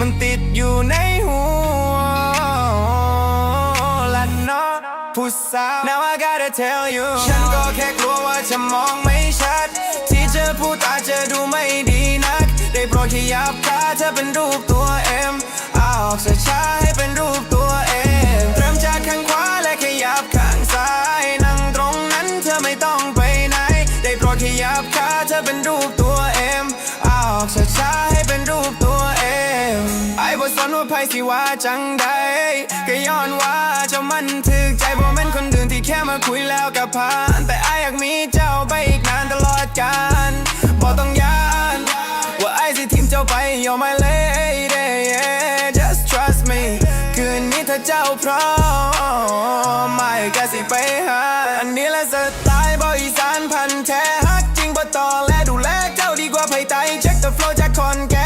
มันติดอยู่ในหัวและนาะผู้สาว Now I gotta tell you ฉันก็แค่กลัวว่าจะมองไม่ชัด ที่เธอพูดอาจจะดูไม่ดีนัก ได้โปรดขยับขาเธอเป็นรูปตัว M เอาออกช้าให้เป็นรูปตัว M เริ่มจากข้างขวาและขยับข้างซ้ายนั่งตรงนั้นเธอไม่ต้องไปไหน ได้โปรดขยับขาเธอเป็นรูปตัว บ่สนว่าไผสิว่าจังใดก็ย้อนว่าเจ้ามันถึกใจบ่แม่นคนเดิมที่แค่มาคุยแล้วก็ผ่านแต่อายอยากมีเจ้าไปอีกนานตลอดกาลบ่ต้องยานว่าอายสิทิมเจ้าไป You're เลยเด้ yeah. just trust me คืนนี้ถ้าเจ้าพร้อมไม่ก็สิไปหาอันนี้และสไตล์บอยสานพันแท้ฮักจริงบ่ต่อและดูแลเจ้าดีกว่าไผไต้เช็ค the flow จากคอนแก